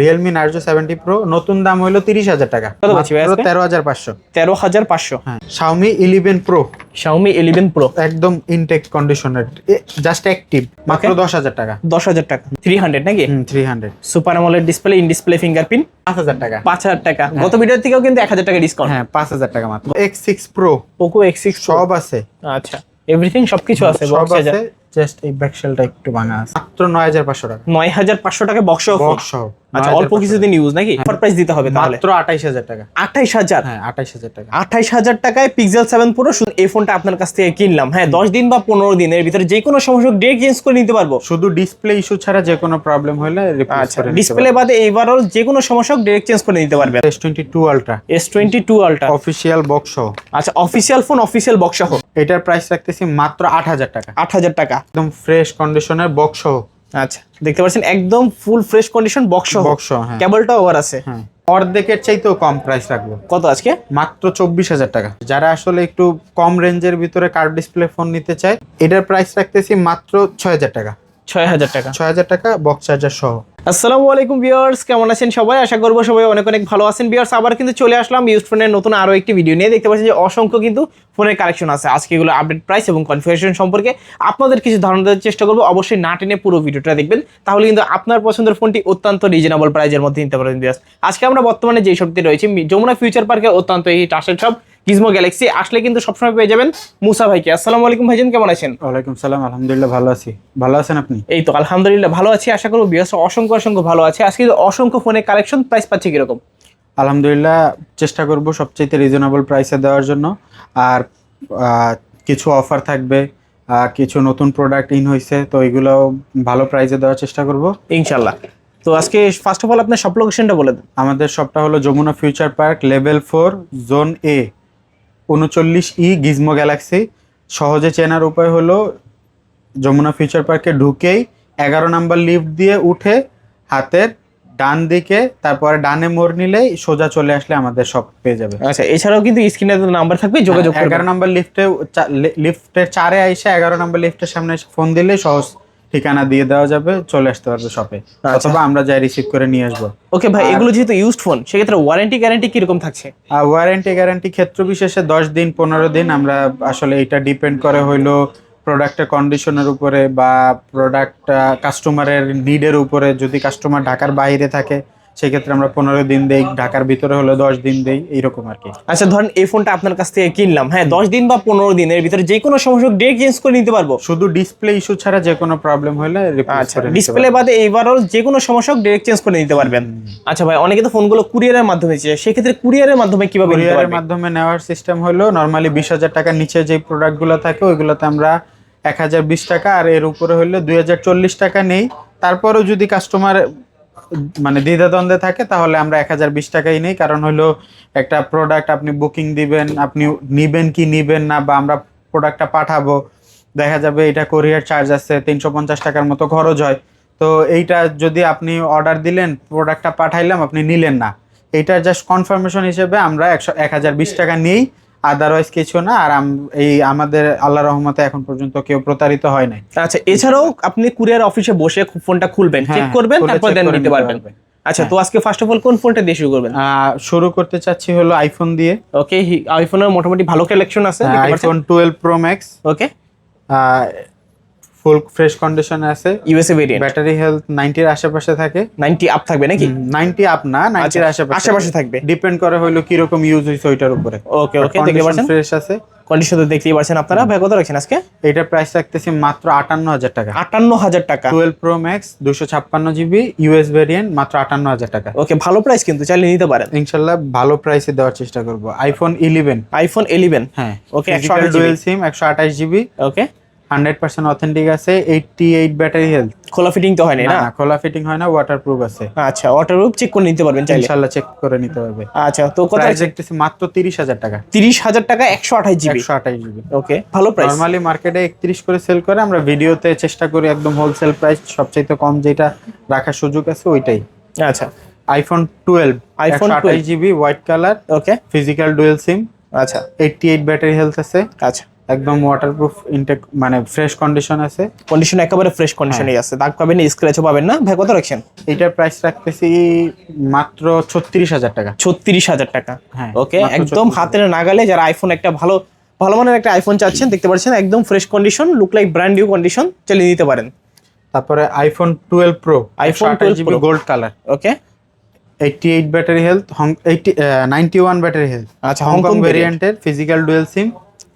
Realme Narzo seventy pro নতুন দাম হলো তিরিশ হাজার টাকা? তেরো হাজার পাঁচশো। তেরো হাজার পাঁচশো। হ্যাঁ Xiaomi eleven pro Xiaomi eleven pro একদম ইনটেক কন্ডিশনের জাস্ট অ্যাক্টিভ মাত্র দশ হাজার টাকা। দশ হাজার টাকা। থ্রি হান্ড্রেড নাকি? থ্রি হান্ড্রেড সুপার আমলের ডিসপ্লে ইন ডিসপ্লে ফিঙ্গারপ্রিন্ট পাঁচ হাজার টাকা। পাঁচ হাজার টাকা। গত ভিডিও থেকেও কিন্তু এক হাজার টাকা ডিসকাউন্ট হ্যাঁ পাঁচ হাজার টাকা মাত্র। X six pro Poco X six সব আছে। আচ্ছা এভরিথিং সবকিছু আছে সব আছে। জাস্ট এই ব্যাকশেলটা একটু ভাঙা আছে। মাত্র নয় হাজার পাঁচশো টাকা। নয় হাজার পাঁচশো টাকা বক্স বক্স আচ্ছা অল্প কিছুদিন ইউজ নাকি? অফার প্রাইস দিতে হবে তাহলে। মাত্র আঠাইশ হাজার টাকা। আঠাইশ হাজার? হ্যাঁ আঠাইশ হাজার টাকা। আঠাইশ হাজার টাকায় পিক্সেল সেভেন পুরো শুধু এই ফোনটা আপনার কাছ থেকে কিনলাম। হ্যাঁ দশ দিন বা পনেরো দিনের ভিতরে যে কোনো সমস্যা ডেট চেঞ্জ করে নিতে পারব। শুধু ডিসপ্লে ইস্যু ছাড়া যে কোনো প্রবলেম হলে আচ্ছা ডিসপ্লে বাদে এইবারও যে কোনো সমস্যা ডিরেক্ট চেঞ্জ করে নিতে twenty two ultra S twenty two ultra official box সহ। আচ্ছা অফিসিয়াল ফোন অফিসিয়াল বক্স সহ। এটার প্রাইস রাখতেছি মাত্র আট হাজার টাকা। আট হাজার টাকা। একদম ফ্রেশ কন্ডিশনের বক্স সহ। আচ্ছা দেখতে পাচ্ছেন একদম full fresh condition box box কেবলটা ওভার আছে। হ্যাঁ। অর্ধেকের চাইতেও কম প্রাইস রাখব। কত আজকে? মাত্র চব্বিশ হাজার টাকা। যারা আসলে একটু কম রেঞ্জের ভিতরে কার্ড ডিসপ্লে ফোন নিতে চায় এটার প্রাইস রাখতেছি মাত্র ছয় হাজার টাকা। ছয় হাজার টাকা। ছয় হাজার টাকা বক্স চার্জার সহ। আসসালামু আলাইকুম ভিউয়ার্স, কেমন আছেন সবাই? আশা করব সবাই অনেক অনেক ভালো আছেন। ভিউয়ার্স, আবার কিন্তু চলে আসলাম ইউজ ফোনের নতুন আরও একটি ভিডিও নিয়ে। দেখতে পাচ্ছেন যে অসংখ্য কিন্তু ফোনের কালেকশন আছে। আজকে এগুলো আপডেট প্রাইস এবং কনফিগারেশন সম্পর্কে আপনাদের কিছু ধারণা দেওয়ার চেষ্টা করব। অবশ্যই না টেনে পুরো ভিডিওটা দেখবেন। তাহলে কিন্তু আপনার পছন্দের ফোনটি অত্যন্ত রিজনেবল প্রাইজের মধ্যে নিতে পারবেন ভিউয়ার্স। আজকে আমরা বর্তমানে যে শপটি রয়েছে, যমুনা ফিউচার পার্কে অত্যন্ত এই টাসের সব গিজমো গ্যালাক্সি আসলে কিন্তু সবসময় পেয়ে যাবেন মুসা ভাইকে। আসসালামু আলাইকুম ভাইজান কেমন আছেন? ওয়ালাইকুম সালাম আলহামদুলিল্লাহ ভালো আছি। ভালো আছেন আপনি? এই তো আলহামদুলিল্লাহ ভালো আছি। আশা করব বিয়াস অসংখ্য অসংখ্য ভালো আছে। আজকে অসংখ্য ফোনের কালেকশন প্রাইস পাচ্ছে কীরকম? আলহামদুলিল্লাহ চেষ্টা করব সবচেয়ে রিজনেবল প্রাইসে দেওয়ার জন্য। আর কিছু অফার থাকবে কিছু নতুন প্রোডাক্ট ইন হয়েছে তো এগুলোও ভালো প্রাইসে দেওয়ার চেষ্টা করব। ইনশাল্লাহ তো আজকে ফার্স্ট অফ অল আপনার সব লোকেশনটা বলে দেন। আমাদের শপটা হলো Jamuna future park level four zone A উনচল্লিশ ই গিজমো গ্যালাক্সি। সহজে চেনার উপায় হলো যমুনা ফিউচার পার্কে ঢুকেই এগারো নাম্বার লিফট দিয়ে উঠে হাতের ডান দিকে তারপরে ডানে মোড় নিলেই সোজা চলে আসলে আমাদের শপ পেয়ে যাবে। আচ্ছা এছাড়াও কিন্তু স্ক্রিনে নাম্বার থাকবে যোগাযোগ হ্যাঁ, এগারো নাম্বার লিফটে লিফটের চারে আইসে এগারো নাম্বার লিফটের সামনে এসে ফোন দিলে সহজ। ঠিকানা দিয়ে দেওয়া যাবে চলে আসতে পারবে শপে আচ্ছা। অথবা আমরা যাই রিসিভ করে নিয়ে আসব। ওকে ভাই এগুলো যেহেতু ইউজড ফোন সেক্ষেত্রে ওয়ারেন্টি গ্যারান্টি কীরকম থাকছে? আর ওয়ারেন্টি গ্যারান্টি ক্ষেত্র বিশেষে দশ দিন পনেরো দিন আমরা আসলে এটা ডিপেন্ড করে হইল প্রোডাক্টের কন্ডিশনের উপরে বা প্রোডাক্ট কাস্টমারের নিডের উপরে যদি কাস্টমার ঢাকার বাইরে থাকে সেক্ষেত্রে আমরা পনেরো দিন দেই ঢাকার ভিতরে হলে দশ দিন দেই এইরকম আর কি। আচ্ছা ধরেন এই ফোনটা আপনার কাছ থেকে কিনলাম হ্যাঁ দশ দিন বা পনেরো দিনের ভিতরে যে কোনো সমস্যা ডেট চেঞ্জ করে নিতে পারব। শুধু ডিসপ্লে ইস্যু ছাড়া যে কোনো প্রবলেম হলে আচ্ছা ডিসপ্লে বাদে এইবারও যে কোনো সমস্যা ডিরেক্ট চেঞ্জ করে নিতে পারবেন। আচ্ছা ভাই অনেকে তো ফোনগুলো কুরিয়ারের মাধ্যমে চেয়ে সেক্ষেত্রে কুরিয়ারের মাধ্যমে কীভাবে কুরিয়ারের মাধ্যমে নেওয়ার সিস্টেম হলো নর্মালি বিশ হাজার টাকার নিচে যে প্রোডাক্টগুলো থাকে ওইগুলোতে আমরা এক হাজার বিশ টাকা আর এর উপরে হলে দুই হাজার চল্লিশ টাকা নেই। তারপরেও যদি কাস্টমার মানে দ্বিধাদ্বন্দ্বে থাকে, তাহলে আমরা এক হাজার বিশ টাকাই নেই। কারণ হলো একটা প্রোডাক্ট আপনি বুকিং দিবেন, আপনি নিবেন কি নিবেন না, বা আমরা প্রোডাক্টটা পাঠাবো, দেখা যাবে এটা কোরিয়ার চার্জ আছে, তিনশো পঞ্চাশ টাকার মতো খরচ হয়। তো এইটা যদি আপনি অর্ডার দিলেন প্রোডাক্টটা পাঠাইলাম, আপনি নিলেন না। এইটার জাস্ট কনফার্মেশন হিসেবে আমরা একশো, এক হাজার বিশ টাকা নিই। আদারওয়াইজ কিছু না আর এই আমাদের আল্লাহ রহমতে এখন পর্যন্ত কেউ প্রতারিত হয় নাই। আচ্ছা এছাড়াও আপনি কুরিয়ার অফিসে বসে ফোনটা খুলবেন চেক হ্যাঁ, করবেন তারপর দেন দিতে পারবেন। পারবেন। আচ্ছা তো আজকে ফার্স্ট অফ অল কোন ফোনটা দিয়ে শুরু করবেন? শুরু করতে চাচ্ছি হলো আইফোন দিয়ে। ওকে আইফোনের মোটামুটি ভালো কালেকশন আছে iPhone twelve pro max okay full fresh কন্ডিশনে আছে। ইউএসএ ভেরিয়েন্ট ব্যাটারি হেলথ নাইনটির আশেপাশে থাকে। 90 আপ থাকবে নাকি? নাইনটি আপ না নাইনটির আচ্ছা, আশেপাশে আশেপাশে থাকবে। ডিপেন্ড করে হইল কীরকম ইউজ হয়েছে ওইটার উপরে। ওকে ওকে দেখতে পাচ্ছেন? ফ্রেশ আছে। কন্ডিশন তো দেখতেই পাচ্ছেন আপনারা। ভাই কত রাখছেন আজকে? এটার প্রাইস রাখতেছি মাত্র আটান্ন হাজার টাকা। আটান্ন হাজার টাকা। টুয়েলভ প্রো ম্যাক্স দুশো ছাপ্পান্ন জিবি ইউএস ভেরিয়েন্ট মাত্র আটান্ন হাজার টাকা। ওকে ভালো প্রাইস কিন্তু চাইলে নিতে পারেন। ইনশাল্লাহ ভালো প্রাইসে দেওয়ার চেষ্টা করব। আইফোন ইলেভেন আইফোন ইলেভেন হ্যাঁ। ওকে একশো ফিজিক্যাল আঠাশ ডুয়েল সিম একশো আঠাশ GB okay hundred percent authentic আছে এইটটি এইট ব্যাটারি হেলথ। খোলা ফিটিং তো হয়নি না না? খোলা ফিটিং হয় না ওয়াটার প্রুফ আছে। আচ্ছা ওয়াটার প্রুফ চেক করে নিতে পারবেন চাইলে। ইনশাল্লাহ চেক করে নিতে হবে আচ্ছা তো কত প্রাইস দেখতেছি মাত্র হাজার টাকা। তিরিশ হাজার টাকা একশো আঠাশ জিবি। একশো আঠাশ জিবি। ওকে ভালো প্রাইস নর্মালি মার্কেটে একত্রিশ করে সেল করে আমরা ভিডিওতে চেষ্টা করি একদম হোলসেল প্রাইস সবচাইতে কম যেটা রাখার সুযোগ আছে ওইটাই। আচ্ছা। আইফোন টুয়েলভ iPhone আইফোন আঠাশ GB white colour okay physical dual SIM আচ্ছা। এইটটি এইট ব্যাটারি হেলথ আছে। আচ্ছা। একদম ওয়াটারপ্রুফ ইনটেক মানে ফ্রেশ কন্ডিশন আছে। কন্ডিশন একেবারে ফ্রেশ কন্ডিশনেই আছে। দাগ পাবেন না স্ক্র্যাচও পাবেন না। ভাই কত রাখছেন? এটার প্রাইস রাখতেছি মাত্র ছত্রিশ হাজার টাকা। ছত্রিশ হাজার টাকা। হ্যাঁ, ওকে একদম 36,000 হাতের নাগালে যারা আইফোন একটা ভালো ভালো মানের একটা আইফোন চাচ্ছেন দেখতে পাচ্ছেন একদম fresh condition look like brand new condition চালিয়ে নিতে পারেন। তারপরে iPhone twelve pro iPhone 12 GB gold colour okay eighty eight battery health Hong eighty ninety one battery health আচ্ছা, হংকং ভেরিয়েন্টের ফিজিক্যাল ডুয়েল সিম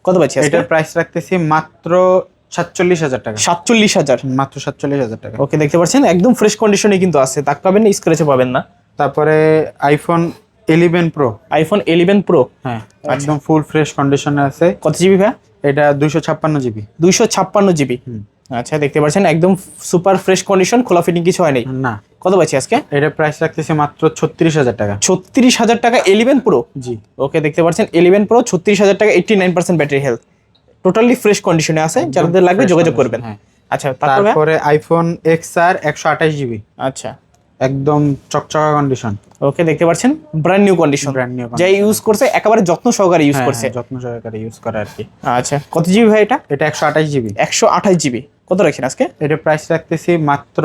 কত পাচ্ছি এটার প্রাইস রাখতেছি মাত্র সাতচল্লিশ হাজার টাকা। সাতচল্লিশ হাজার? মাত্র সাতচল্লিশ হাজার টাকা। ওকে দেখতে পাচ্ছেন একদম ফ্রেশ কন্ডিশনে কিন্তু আছে। দাগ পাবেন না স্ক্র্যাচও পাবেন না। তারপরে iPhone eleven pro iPhone eleven pro হ্যাঁ একদম ফুল ফ্রেশ কন্ডিশনে আছে। কত জিবি ভাই এটা দুইশো ছাপ্পান্ন জিবি দুইশো ছাপ্পান্ন জিবি আচ্ছা দেখতে পাচ্ছেন একদম সুপার ফ্রেশ কন্ডিশন খোলা ফিটিং কিছু হয়নি না। কত পাচ্ছি আজকে? এটা প্রাইস রাখতেছে মাত্র ছত্রিশ হাজার টাকা। ছত্রিশ হাজার টাকা ইলেভেন প্রো জি। ওকে দেখতে পাচ্ছেন ইলেভেন প্রো ছত্রিশ হাজার টাকা eighty nine percent battery health totally fresh কন্ডিশনে আছে যাদের লাগবে যোগাযোগ করবেন। হ্যাঁ। আচ্ছা তারপরে আইফোন এক্স আর একশো আঠাশ জিবি আচ্ছা। একদম চকচকা কন্ডিশন ওকে দেখতে পাচ্ছেন brand new condition brand new যাই ইউজ করছে একেবারে যত্ন সহকারে ইউজ করছে। হ্যাঁ, যত্ন সহকারে ইউজ করা আর কি। আচ্ছা কত জিবি ভাই এটা? এটা একশো আঠাশ জিবি একশো আঠাশ জিবি কত রাখেন আজকে? এটা প্রাইস রাখতেছি মাত্র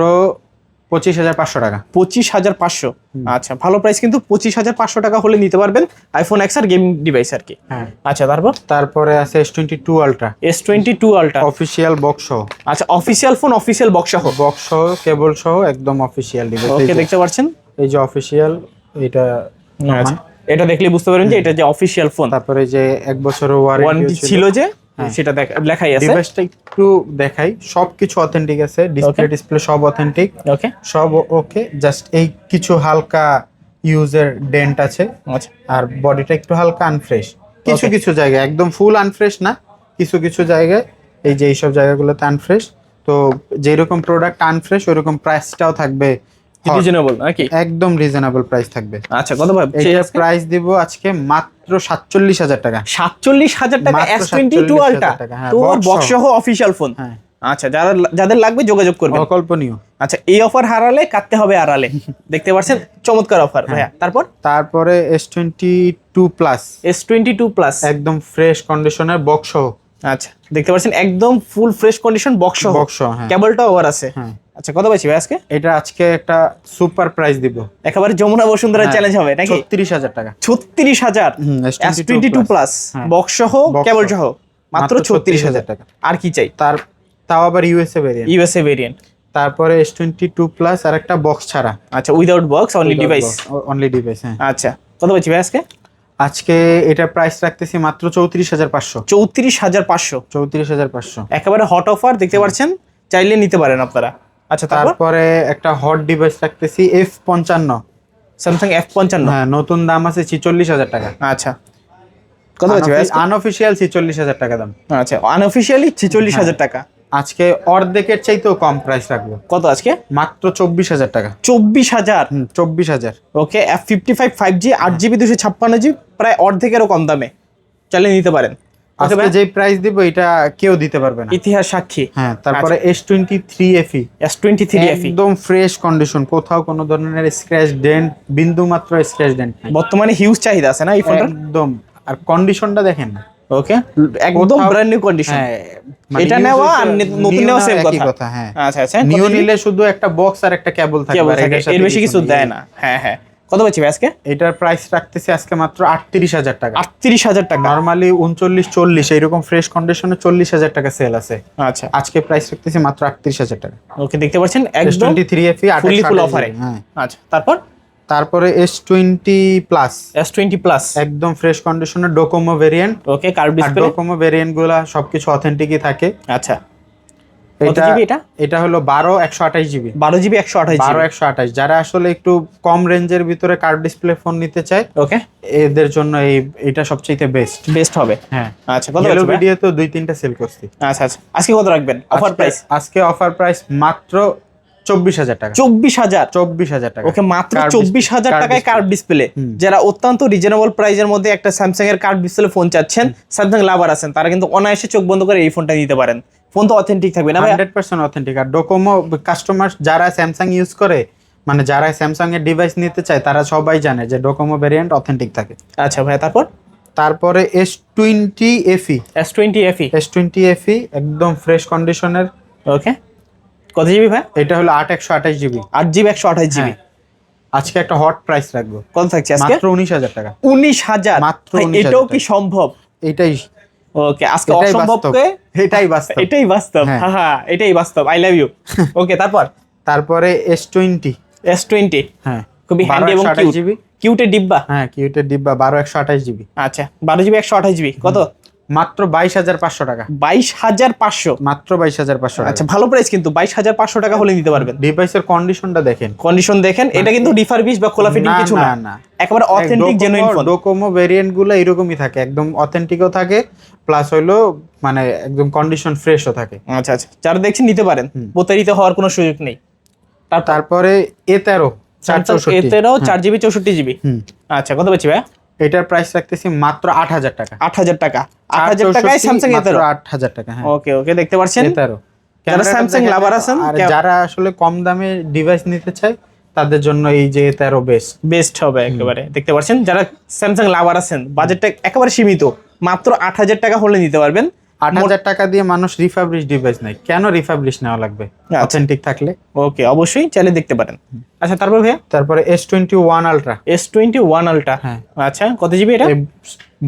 পঁচিশ হাজার পাঁচশো টাকা। পঁচিশ হাজার পাঁচশো? আচ্ছা ভালো প্রাইস কিন্তু পঁচিশ হাজার পাঁচশো টাকা হলে নিতে পারবেন আইফোন এক্স আর গেমিং ডিভাইস আর কি। হ্যাঁ। আচ্ছা তারপর? তারপরে আছে S twenty two ultra S twenty two ultra official box সহ। আচ্ছা অফিসিয়াল ফোন অফিসিয়াল বক্স সহ? বক্স সহ কেবল সহ একদম অফিসিয়াল ওকে ডিভাইস দেখতে পাচ্ছেন? এই যে অফিসিয়াল এটা আচ্ছা এটা দেখলে বুঝতে পারেন যে এটা যে অফিসিয়াল ফোন তারপরে যে এক বছরের ওয়ারেন্টি ছিল যে সেটা দেখ- লেখাই আছে? ডিভাইসটা একটু দেখাই। সবকিছু অথেন্টিক আছে ডিসপ্লে ডিসপ্লে সব অথেন্টিক ওকে সব ওকে জাস্ট এই কিছু হালকা ইউজের ডেন্ট আছে। আচ্ছা। আর বডিটা একটু হালকা আনফ্রেশ কিছু. কিছু জায়গায় একদম ফুল আনফ্রেশ না কিছু কিছু জায়গায় এই যে এইসব জায়গাগুলোতে আনফ্রেশ তো যেরকম প্রোডাক্ট আনফ্রেশ ওইরকম প্রাইসটাও থাকবে। রিজনেবল নাকি? একদম রিজনেবল প্রাইস থাকবে। আচ্ছা কত ভাই? প্রাইস দিব আজকে মাত্র সাতচল্লিশ হাজার টাকা। সাতচল্লিশ হাজার টাকা এস টোয়েন্টি টু 47,000 আলট্রা টাকা, হ্যাঁ, তো box বক্স সহ। অফিসিয়াল ফোন হ্যাঁ। আচ্ছা যারা যাদের লাগবে যোগাযোগ করবেন। অকল্পনীয়। আচ্ছা এই অফার হারালে কাটতে হবে আড়ালে। দেখতে পাচ্ছেন? চমৎকার অফার ভাইয়া। তারপর? তারপরে S twenty two plus S twenty two plus একদম ফ্রেশ কন্ডিশনের বক্স সহ। আচ্ছা দেখতে পাচ্ছেন? একদম ফুল ফ্রেশ কন্ডিশন বক্স সহ। বক্স হ্যাঁ। কেবলটা ওভার আছে। হ্যাঁ। আচ্ছা কত পাইছি ভাই আজকে? এটা আজকে একটা সুপার প্রাইস দিব। একেবারে যমুনা বসুন্ধরা চ্যালেঞ্জ হবে নাকি? ছত্রিশ হাজার টাকা। ছত্রিশ হাজার? হুম, S twenty two plus. Box সহ কেবল সহ। মাত্র ছত্রিশ হাজার টাকা। আর কি চাই? তার তাও আবার ইউএসএ ভেরিয়েন্ট ইউএসএ ভেরিয়েন্ট তারপরে এস টোয়েন্টি টু প্লাস আর একটা বক্স ছাড়া। আচ্ছা without box only device only device হ্যাঁ। আচ্ছা কত পাচ্ছি ভাই আজকে? আজকে এটা প্রাইস রাখতেছি মাত্র চৌত্রিশ হাজার পাঁচশো। চৌত্রিশ হাজার পাঁচশো। চৌত্রিশ হাজার পাঁচশো। একেবারে হট অফার দেখতে পাচ্ছেন? চাইলে নিতে পারেন আপনারা। আচ্ছা তারপরে? একটা হট ডিভাইস রাখতেছি এফ পঞ্চান্ন। স্যামসাং এফ পঞ্চান্ন? হ্যাঁ নতুন দাম আছে ছিচল্লিশ হাজার টাকা। আচ্ছা। কত আজকে? আনঅফিসিয়াল ছিচল্লিশ হাজার টাকা দাম। আচ্ছা আনঅফিসিয়ালি ছেচল্লিশ হাজার টাকা। আজকে অর্ধেকের চাইতেও কম প্রাইস রাখব। কত আজকে? মাত্র চব্বিশ হাজার টাকা। চব্বিশ হাজার? চব্বিশ হাজার। Okay F fifty five five G আট জিবি দুশো ছাপ্পান্ন জিবি প্রায় অর্ধেকেরও কম দামে। চালিয়ে নিতে পারেন। আজকে যে প্রাইস দিব এটা কেউ দিতে পারবে না। ইতিহাস সাক্ষী। হ্যাঁ তারপরে S twenty three FE S twenty three FE একদম ফ্রেশ কন্ডিশন কোথাও কোনো ধরনের স্ক্র্যাচ ডেন্ট বিন্দু মাত্র স্ক্র্যাচ ডেন্ট বর্তমানে হিউজ চাহিদা আছে না এই ফোনটার একদম। আর কন্ডিশনটা দেখেন না ওকে একদম ব্র্যান্ড নিউ কন্ডিশন এটা নেওয়া আর নতুন নেওয়া একই কথা। হ্যাঁ। আচ্ছা আচ্ছা। নিউ নিলে শুধু একটা বক্স আর একটা কেবল থাকে এর বেশি কিছু দেয় না। হ্যাঁ হ্যাঁ। কত ভাই আজকে? এটার প্রাইস রাখতেছি আজকে মাত্র আটত্রিশ হাজার টাকা। আটত্রিশ হাজার টাকা। নর্মালি উনচল্লিশ চল্লিশ এইরকম ফ্রেশ কন্ডিশনে চল্লিশ হাজার টাকা সেল আছে। আচ্ছা। আজকে প্রাইস রাখতেছি মাত্র আটত্রিশ হাজার টাকা। ওকে দেখতে পাচ্ছেন একদম টোয়েন্টি থ্রি এফি ফুল অফারে হ্যাঁ। আচ্ছা তারপর? তারপরে S twenty plus S twenty plus একদম ফ্রেশ কন্ডিশনের ডোকোমো ভেরিয়েন্ট ওকে আর ডিসপ্লে ডোকোমো ভেরিয়েন্টগুলা সবকিছু অথেন্টিকই থাকে। আচ্ছা। এটা এটা? এটা হলো বারো একশো আঠাশ জিবি বারো জিবি একশো আঠাশ বারো একশো আঠাশ। যারা আসলে একটু কম রেঞ্জের ভিতরে কার্ভ ডিসপ্লে ফোন নিতে চায় ওকে এদের জন্য এই এটা সবচেয়ে বেস্ট বেস্ট হবে। হ্যাঁ। আচ্ছা কত ইয়েলো ভিডিও তো দুই তিনটা সেল করছি। আচ্ছা আচ্ছা। আজকে কত রাখবেন? অফার প্রাইস আজকে অফার প্রাইস মাত্র চব্বিশ হাজার টাকা। চব্বিশ হাজার? চব্বিশ হাজার টাকা। ওকে মাত্র চব্বিশ হাজার টাকায়। কার্ভ ডিসপ্লে যারা অত্যন্ত রিজনেবল প্রাইজের মধ্যে একটা স্যামসাং এর কার্ভ ডিসপ্লে ফোন চাচ্ছেন স্যামসাং লাভার আছেন তারা কিন্তু অনায়াসে চোখ বন্ধ করে এই ফোনটা নিতে পারেন। ফোন তো অথেন্টিক থাকবে না ভাই হান্ড্রেড পার্সেন্ট অথেন্টিক আর ডোকোমো কাস্টমার যারা স্যামসাং ইউজ করে মানে যারা স্যামসাং এর ডিভাইস নিতে চায় তারা সবাই জানে যে ডোকোমো ভেরিয়েন্ট অথেন্টিক থাকে। আচ্ছা ভাই তারপর? তারপরে S twenty FE S twenty FE S twenty FE একদম ফ্রেশ কন্ডিশনের ওকে কত জিবি ভাই এটা হলো আট একশো আঠাশ জিবি আট জিবি একশো আঠাশ জিবি আজকে একটা হট প্রাইস রাখব। কত থাকছে আজকে? মাত্র উনিশ হাজার টাকা। উনিশ হাজার। মাত্র এটাও কি সম্ভব? এটাই ওকে আজকে অসম্ভবকে এটাই বাস্তব। এটাই বাস্তব। হ্যাঁ। হ্যাঁ হ্যাঁ এটাই বাস্তব। আই লাভ ইউ ওকে তারপর? তারপরে এস টোয়েন্টি এস টোয়েন্টি হ্যাঁ। খুবই হ্যান্ডি এবং কিউট কিউটের ডিব্বা? হ্যাঁ কিউটের ডিব্বা বারো একশো আঠাশ জিবি। আচ্ছা বারো জিবি একশো আঠাশ জিবি। কত? মাত্র বাইশ হাজার পাঁচশো টাকা। বাইশ হাজার পাঁচশো? মাত্র বাইশ হাজার পাঁচশো আচ্ছা ভালো প্রাইস কিন্তু বাইশ হাজার পাঁচশো টাকা হলে নিতে পারবেন। ডিভাইসের কন্ডিশনটা দেখেন। কন্ডিশন দেখেন এটা কিন্তু ডিফারবিশ বা খোলা ফিটিং কিছু না। একেবারে অথেন্টিক জেনুইন ফোন ডোকোমো ভেরিয়েন্টগুলো এরকমই থাকে একদম অথেন্টিকও থাকে প্লাস হইল মানে একদম কন্ডিশন ফ্রেশও থাকে। আচ্ছা আচ্ছা যারা দেখছেন নিতে পারেন প্রতারিত হওয়ার কোনো সুযোগ নেই। তারপরে এ তেরো চৌষট্টি। এতেরও চার জিবি চৌষট্টি জিবি। আচ্ছা কত পাচ্ছি ভাই এটার প্রাইস রাখতেছি মাত্র আট হাজার টাকা। আট হাজার টাকা। আট হাজার টাকায় স্যামসাং মাত্র এতেরো আট হাজার টাকা হ্যাঁ। ওকে ওকে দেখতে পাচ্ছেন? এ তেরো। যারা স্যামসাং Samsung lover আছেন, যারা আসলে কম দামে ডিভাইস নিতে চায় তাদের জন্য এই যে তেরো বেস্ট বেস্ট হবে একেবারে। দেখতে পাচ্ছেন? যারা স্যামসাং লাভার আছেন বাজেটটা একেবারে সীমিত। মাত্র আট হাজার টাকা হলে নিতে পারবেন। আট হাজার টাকা দিয়ে মানুষ রিফাবলিশ ডিভাইস নেয়। কেন রিফাবলিশ নেওয়া লাগবে? আচ্ছা। অথেন্টিক থাকলে। ওকে অবশ্যই চাইলে দেখতে পারেন। আচ্ছা তারপর ভাইয়া? তারপরে S twenty one ultra S twenty one ultra হ্যাঁ। আচ্ছা কত জিবি এটা?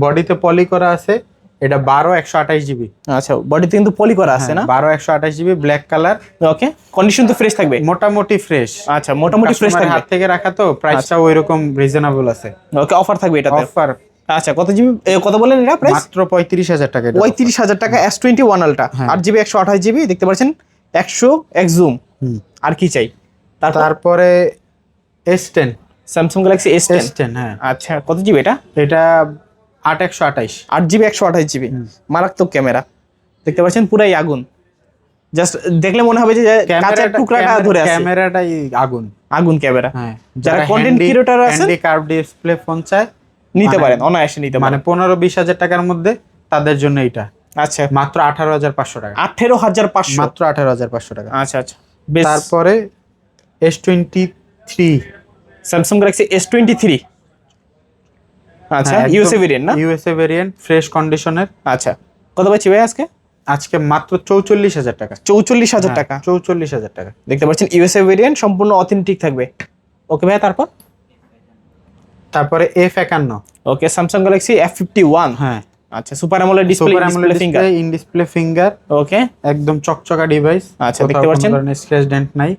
বডিতে পলি করা আছে এটা বারো একশো আঠাশ জিবি আচ্ছা বডিতে কিন্তু পলি করা আছে না? বারো একশো আঠাশ GB black colour okay condition তো ফ্রেশ থাকবে। মোটামুটি ফ্রেশ আচ্ছা মোটামুটি ফ্রেশ থাকবে। হাত থেকে রাখা তো প্রাইসটাও ওই রকম রিজনেবল আছে। ওকে অফার থাকবে এটাতে। অফার আচ্ছা কত জিবি কত বলেন এটা প্রাইস মাত্র পঁয়ত্রিশ হাজার টাকা পঁয়ত্রিশ হাজার টাকা এস টোয়েন্টি ওয়ান আলট্রা হ্যাঁ। আট জিবি একশো আঠাশ জিবি দেখতে পাচ্ছেন? একশো এক জুম। আর কি চাই? তারপরে? S ten Samsung Galaxy S S ten হ্যাঁ। আচ্ছা কত জিবি এটা? এটা আট একশো আঠাইশ আট জিবি একশো আঠাশ জিবি। মারাত্মক ক্যামেরা দেখতে পাচ্ছেন পুরাই আগুন। জাস্ট দেখলে মনে হবে যে কাঁচের টুকরাটা ধরে আছে। ক্যামেরাটাই আগুন। আগুন ক্যামেরা হ্যাঁ। যারা content creator আছেন, হ্যান্ডি কার্ভ ডিসপ্লে ফোন চায় নিতে মানে- পারেন অনায়াসে নিতে মানে পনেরো বিশ হাজার টাকার মধ্যে তাদের জন্য এটা আচ্ছা। মাত্র আঠারো হাজার পাঁচশো টাকা। আঠেরো হাজার পাঁচশো? মাত্র আঠারো হাজার পাঁচশো টাকা। আচ্ছা আচ্ছা। তারপরে S twenty three. Samsung Galaxy S twenty three. আচ্ছা হ্যাঁ, ইউএসএ ভেরিয়েন্ট না? ইউএসএ ভেরিয়েন্ট ফ্রেশ কন্ডিশনের আচ্ছা। কত পাচ্ছি ভাই আজকে? আজকে মাত্র চৌচল্লিশ হাজার টাকা। চৌচল্লিশ হাজার হ্যাঁ, টাকা। চৌচল্লিশ হাজার টাকা। দেখতে পাচ্ছেন ইউএসএ ভেরিয়েন্ট সম্পূর্ণ অথেন্টিক থাকবে। ওকে ভাই তারপর? তারপরে এফ একান্ন। Okay Samsung Galaxy F fifty one হ্যাঁ। আচ্ছা super AMOLED display super AMOLED display finger in display finger okay একদম চকচকা ডিভাইস আচ্ছা, দেখতে পাচ্ছেন? স্ক্র্যাচ ডেন্ট নাই।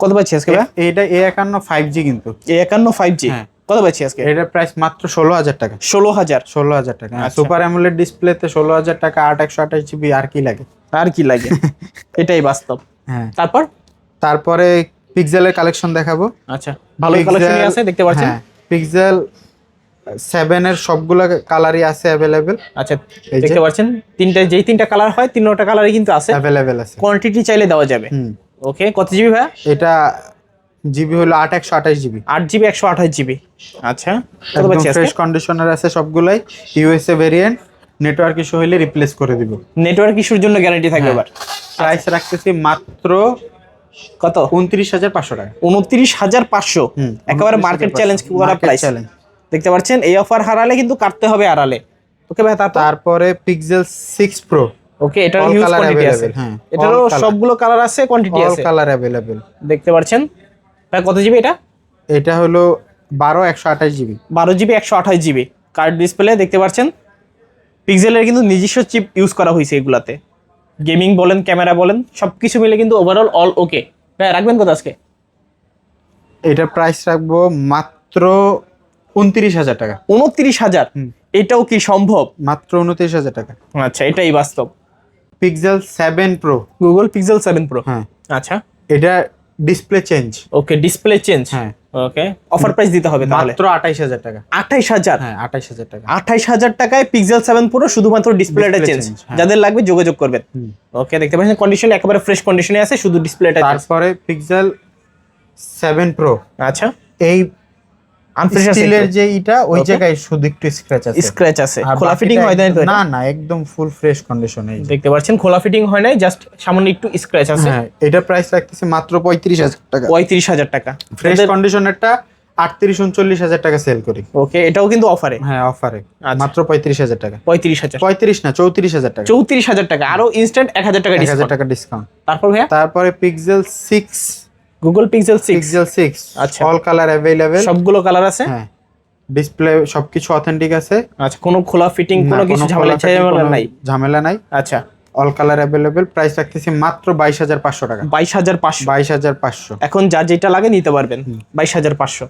কত পাচ্ছি আজকে এটা এ একান্ন ফাইভ জি কিন্তু। এ একান্ন ফাইভ জি হ্যাঁ। কত পাচ্ছি আজকে? এটার প্রাইস মাত্র ষোলো হাজার টাকা। ষোলো হাজার। ষোলো হাজার টাকা। সুপার অ্যামোলেড ডিসপ্লেতে ষোলো হাজার টাকা আট একশো আঠাশ জিবি আর কি লাগে? আর কি লাগে? এটাই বাস্তব। হ্যাঁ। তারপর? তারপরে পিক্সেলের কালেকশন দেখাবো। আচ্ছা ভালো কালেকশন আছে দেখতে পাচ্ছেন? পিক্সেল সেভেন এর সবগুলো কালারই আছে অ্যাভেলেবেল আচ্ছা দেখতে পাচ্ছেন তিনটা যেই তিনটা কালার হয় তিনটা কালারই কিন্তু আছে। অ্যাভেলেবেল আছে। কোয়ান্টিটি চাইলে দেওয়া যাবে। ওকে কত জিবি ভাই এটা জিবি হলো আট একশো আঠাশ জিবি আট জিবি একশো আঠাশ জিবি আচ্ছা ফ্রেশ কন্ডিশনার আছে সবগুলাই। ইউএসএ ভেরিয়েন্ট নেটওয়ার্ক ইস্যু হইলে রিপ্লেস করে দিব। নেটওয়ার্ক ইস্যুর জন্য গ্যারান্টি থাকবে হ্যাঁ। এবার। প্রাইস রাখতেছি মাত্র কত? উনত্রিশ হাজার পাঁচশো টাকা। উনত্রিশ হাজার পাঁচশো। হুম, একেবারে মার্কেট চ্যালেঞ্জ করা প্রাইস challenge। দেখতে পাচ্ছেন এই অফার হারালে কিন্তু কাটতে হবে আড়ালে। ওকে ভাই তারপরে? পিক্সেল সিক্স প্রো ওকে এটার হিউজ কোয়ান্টিটি আছে। হ্যাঁ, এটারও সবগুলো কালার আছে কোয়ান্টিটি আছে। কালার অ্যাভেলেবেল দেখতে পাচ্ছেন ভাই কত জিবি এটা? এটা হলো বারো একশো আঠাশ জিবি বারো জিবি একশো আঠাশ জিবি কার্ড ডিসপ্লে দেখতে পাচ্ছেন পিক্সেলের কিন্তু নিজস্ব চিপ ইউজ করা হয়েছে এগুলাতে। গেমিং বলেন ক্যামেরা বলেন সব কিছু মিলে কিন্তু ওভারঅল অল ওকে ভাই রাখবেন কত আজকে? এটা প্রাইস রাখব মাত্র উনত্রিশ হাজার টাকা। উনত্রিশ হাজার। এটাও কি সম্ভব? মাত্র উনত্রিশ হাজার টাকা। আচ্ছা এটাই বাস্তব। Pixel seven pro Google Pixel seven pro হ্যাঁ। আচ্ছা। এটা display change okay display change হ্যাঁ। ওকে অফার প্রাইস দিতে হবে তাহলে। মাত্র আঠাইশ হাজার টাকা। আঠাইশ হাজার? হ্যাঁ আঠাইশ হাজার টাকা। আঠাইশ হাজার টাকায় পিক্সেল সেভেন প্রো শুধুমাত্র ডিসপ্লেটা চেঞ্জ হ্যাঁ। যাদের লাগবে যোগাযোগ করবেন। ওকে দেখতে পাচ্ছেন কন্ডিশন একেবারে ফ্রেশ কন্ডিশনে আছে শুধু ডিসপ্লেটা তারপরে পিক্সেল সেভেন প্রো আচ্ছা। এই স্টিলের যে ইটা ওই জায়গায় শুধু একটু স্ক্র্যাচ আছে। স্ক্র্যাচ আছে। খোলা ফিটিং হয় নাই এটা? না না একদম ফুল ফ্রেশ কন্ডিশনে দেখতে পাচ্ছেন খোলা ফিটিং হয় নাই জাস্ট সামান্য একটু স্ক্র্যাচ আছে। হ্যাঁ এটা প্রাইস রাখতেছে মাত্র পঁয়ত্রিশ হাজার টাকা। পঁয়ত্রিশ হাজার টাকা। ফ্রেশ কন্ডিশনেরটা আটত্রিশ উনচল্লিশ হাজার টাকা সেল করি। ওকে এটাও কিন্তু অফারে হ্যাঁ অফারে আচ্ছা। মাত্র পঁয়ত্রিশ হাজার টাকা। পঁয়ত্রিশ হাজার। পঁয়ত্রিশ না চৌত্রিশ হাজার টাকা। চৌত্রিশ হাজার টাকা আরও ইনস্ট্যান্ট এক হাজার টাকা এক হাজার টাকা ডিসকাউন্ট তারপর ভাইয়া? তারপরে Pixel six Google Pixel six Pixel six আচ্ছা। অল কালার অ্যাভেলেবেল সবগুলো কালার আছে? হ্যাঁ। ডিসপ্লে সবকিছু অথেন্টিক আছে। আচ্ছা কোনো খোলা ফিটিং কোনো কিছু ঝামেলা ঝামেলা নাই? ঝামেলা নাই। আচ্ছা। অল কালার অ্যাভেলেবেল প্রাইস রাখতেছি মাত্র বাইশ হাজার পাঁচশো টাকা। বাইশ হাজার পাঁচশো? বাইশ হাজার পাঁচশো। এখন যার যেটা লাগে নিতে পারবেন। বাইশ হাজার পাঁচশো।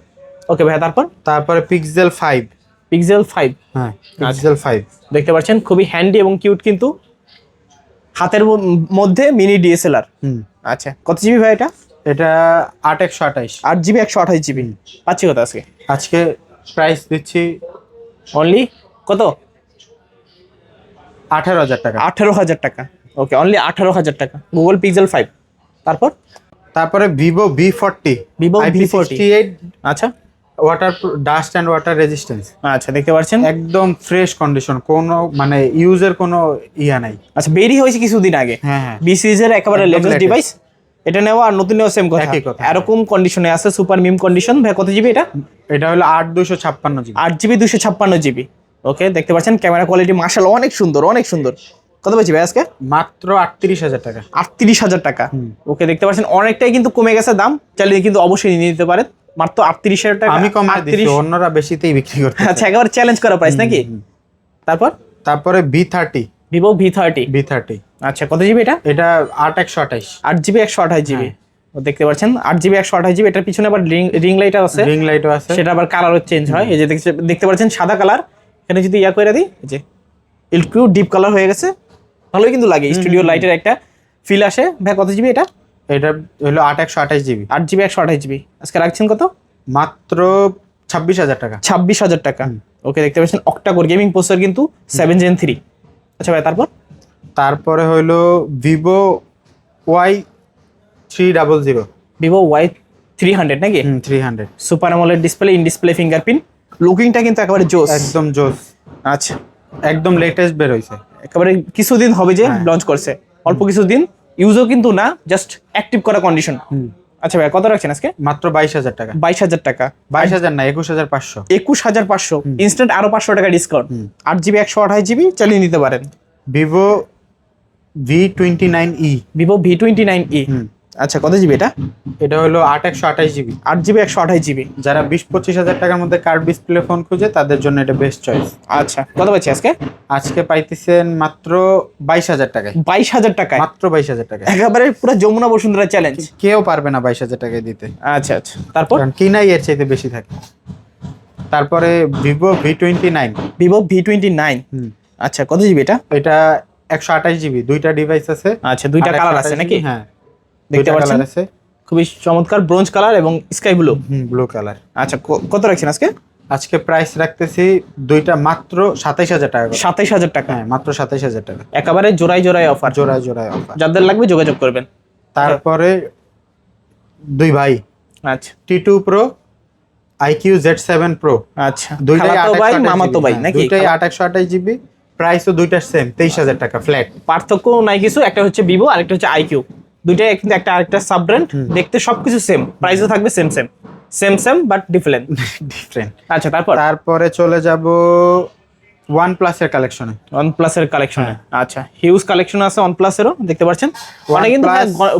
ওকে ভাইয়া তারপর? তারপরে পিক্সেল ফাইভ পিক্সেল ফাইভ হ্যাঁ পিক্সেল ফাইভ দেখতে পাচ্ছেন খুবই হ্যান্ডি এবং কিউট কিন্তু। হাতের মধ্যে মিনি ডিএসএলআর হুম। আচ্ছা কত জিবি ভাই এটা? এটা আট একশো আঠাইশ। আট জিবি একশো আঠাইশ জিবি। পাচ্ছি কত আজকে? আজকে প্রাইস দিচ্ছি অনলি কত? আঠারো হাজার টাকা। আঠারো হাজার টাকা। ওকে অনলি আঠারো হাজার টাকা। গুগল পিক্সেল ফাইভ তারপর? তারপরে Vivo V forty Vivo V V40 eight আচ্ছা। Water dust and water resistance আচ্ছা দেখতে পাচ্ছেন। একদম ফ্রেশ কন্ডিশন কোনো মানে ইউজের কোনো ইয়া নাই। আচ্ছা বেরিয়ে হয়েছে কিছুদিন আগে। হ্যাঁ হ্যাঁ। বি সিরিজের একেবারে লেটেস্ট ডিভাইস এটা নেওয়া আর নতুন নেওয়া সেম কথা। কথা। এরকম কন্ডিশনে আছে সুপার মিম কন্ডিশন ভাই কত জিবি এটা? এটা হলো আট দুশো ছাপ্পান্ন জিবি আট জিবি দুশো ছাপ্পান্ন জিবি ওকে দেখতে পাচ্ছেন ক্যামেরা কোয়ালিটি মার্শাল অনেক সুন্দর অনেক সুন্দর। কত পেয়েছি ভাই আজকে? মাত্র আটত্রিশ হাজার টাকা। আটত্রিশ হাজার টাকা। ওকে দেখতে পাচ্ছেন অনেকটাই কিন্তু কমে গেছে দাম। চাইলে কিন্তু অবশ্যই নিয়ে নিতে পারেন। মাত্র আটত্রিশ হাজার টাকা। আমি কমে 38 দিচ্ছি অন্যরা বেশিতেই বিক্রি করতে আচ্ছা একেবারে চ্যালেঞ্জ করা প্রাইস নাকি? তারপর? তারপরে V thirty Vivo V thirty V thirty আচ্ছা কত জিবি এটা? এটা আট একশো আঠাইশ। আট জিবি একশো আঠাশ জিবি হ্যাঁ। দেখতে পাচ্ছেন আট জিবি একশো আঠাশ জিবি এটার পিছনে আবার রিং রিং লাইট আছে। রিং লাইটও আছে। সেটা আবার কালারও চেঞ্জ হয়। এই যে দেখতে- পাচ্ছেন সাদা কালার এখানে যদি ইয়া করে দিই এই যে একটু ডিপ কালার হয়ে গেছে। ভালোই কিন্তু লাগে। স্টুডিও লাইটের একটা ফিল আসে। ভাই কত জিবি এটা? এটা হলো আট একশো আঠাইশ জিবি আট জিবি একশো আঠাশ জিবি আজকে রাখছেন কত? মাত্র ছাব্বিশ হাজার টাকা। ছাব্বিশ হাজার টাকা। ওকে দেখতে পাচ্ছেন অক্টাকোর গেমিং প্রসেসর কিন্তু সেভেন জেন থ্রি আচ্ছা ভাই তারপর? তারপরে হলো Vivo Y three double zero. Vivo Y three hundred নাকি? Three hundred. Super AMOLED display in display fingerprint. লুকিংটা কিন্তু একেবারে জোস। একদম জোস। আচ্ছা। একদম লেটেস্ট বের হয়েছে একেবারে কিছুদিন হবে যে হ্যাঁ। লঞ্চ করছে। অল্প কিছুদিন। ইউজও কিন্তু না জাস্ট অ্যাক্টিভ করা কন্ডিশন আচ্ছা ভাই কত রাখছেন আজকে? মাত্র বাইশ হাজার টাকা। বাইশ হাজার টাকা। বাইশ হাজার না একুশ হাজার পাঁচশো। একুশ হাজার পাঁচশো। ইনস্ট্যান্ট আরও পাঁচশো টাকা ডিসকাউন্ট আট জিবি একশো আঠাশ জিবি চালিয়ে নিতে পারেন। Vivo V twenty nine E. Vivo V twenty nine E. আচ্ছা কত জিবি এটা? এটা হলো আট একশো আঠাশ জিবি আট জিবি একশো আঠাশ জিবি যারা বিশ পঁচিশ হাজার টাকার মধ্যে কার্ড ডিসপ্লে ফোন খুঁজে তাদের জন্য এটা বেস্ট চয়েস আচ্ছা কত পাচ্ছি আজকে? আজকে পাইতেছেন মাত্র বাইশ হাজার টাকায়। বাইশ হাজার টাকায়? মাত্র বাইশ হাজার টাকায়। একেবারে পুরো যমুনা বসুন্ধরা চ্যালেঞ্জ কেউ পারবে না বাইশ হাজার টাকায় দিতে। আচ্ছা আচ্ছা। তারপর? কিনাই এর চাইতে বেশি থাকে। তারপরে Vivo V twenty nine Vivo V twenty nine আচ্ছা কত জিবি এটা? এটা একশো আঠাশ জিবি দুইটা ডিভাইস আছে। আচ্ছা দুইটা কালার আছে নাকি? হ্যাঁ। দেখতে পাচ্ছেন? খুবই চমৎকার ব্রোঞ্জ কালার এবং স্কাই ব্লু। Blue colour. আচ্ছা কত রাখছেন আজকে? আজকে প্রাইস রাখতেছি দুইটা মাত্র সাতাইশ হাজার টাকা সাতাইশ হাজার টাকা। হ্যাঁ মাত্র সাতাইশ হাজার টাকা। একেবারে জোড়ায় জোড়ায় অফার জোড়ায় জোড়ায় অফার যাদের লাগবে যোগাযোগ করবেন। তারপরে দুই ভাই। আচ্ছা। T two pro iQOO Z seven pro আচ্ছা। দুইটাই ভাই 828 মামাতো ভাই হ্যাঁ, নাকি? দুইটাই আট একশো আঠাশ জিবি প্রাইসও দুইটার সেম তেইশ হাজার টাকা ফ্ল্যাট পার্থক্য নাই কিছু একটা হচ্ছে ভিভো আরেকটা হচ্ছে আইকিউ দুইটাই কিন্তু একটা আরেকটা সাব ব্র্যান্ড দেখতে সবকিছু সেম প্রাইসও থাকবে same same same same but different different আচ্ছা তারপর? তারপরে চলে যাব ওয়ান প্লাসের কালেকশনে ওয়ান প্লাসের কালেকশনে আচ্ছা। হিউজ কালেকশন আছে ওয়ান প্লাসেরও দেখতে পাচ্ছেন? অনেক কিন্তু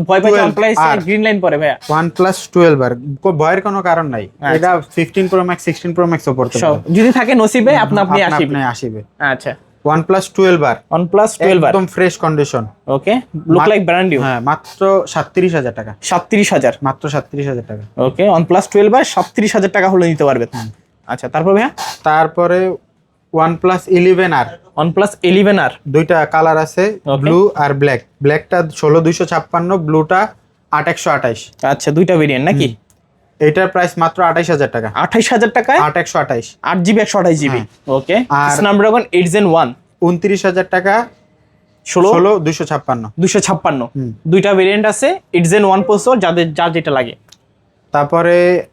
ভয় পাই ওয়ান প্লাস গ্রিন লাইন পরে ভাইয়া। ওয়ান প্লাস টুয়েলভ আর ভয়ের কোনো কারণ নাই। আচ্ছা। এটা fifteen pro max sixteen pro max সব যদি থাকে নসিবে আপনা আপনি আসিবে। আসিবে। আচ্ছা। প্লাস টুয়েলভ আর ওয়ান প্লাস টুয়েলভ আর একদম fresh condition okay look like brand new হ্যাঁ মাত্র সাতত্রিশ হাজার টাকা। সাতত্রিশ হাজার। মাত্র সাতত্রিশ হাজার টাকা। ওকে টুয়েলভ আর সাতত্রিশ হাজার টাকা হলে নিতে পারবেন। আচ্ছা তারপর ভাইয়া? তারপরে ওয়ান প্লাস ইলেভেন আর দুইটা কালার আছে ব্লু আর ব্ল্যাক ব্ল্যাকটা ষোলো দুইশো ছাপ্পান্ন ব্লুটা আট একশো আঠাইশ আচ্ছা দুইটা ভেরিয়েন্ট নাকি? এটার প্রাইস মাত্র আঠাইশ হাজার টাকা। আঠাইশ হাজার টাকায়? আট একশো আঠাইশ। আট জিবি একশো আঠাইশ জিবি। ওকে আর- স্ন্যাপড্রাগন এইট জেন ওয়ান উনত্রিশ হাজার টাকা ষোলো? ষোলো দুইশো ছাপ্পান্ন। দুশো ছাপ্পান্ন। দুইটা ভেরিয়েন্ট আছে এইট জেন ওয়ান প্রসেসর যাদের যার যেটা লাগে। তারপরে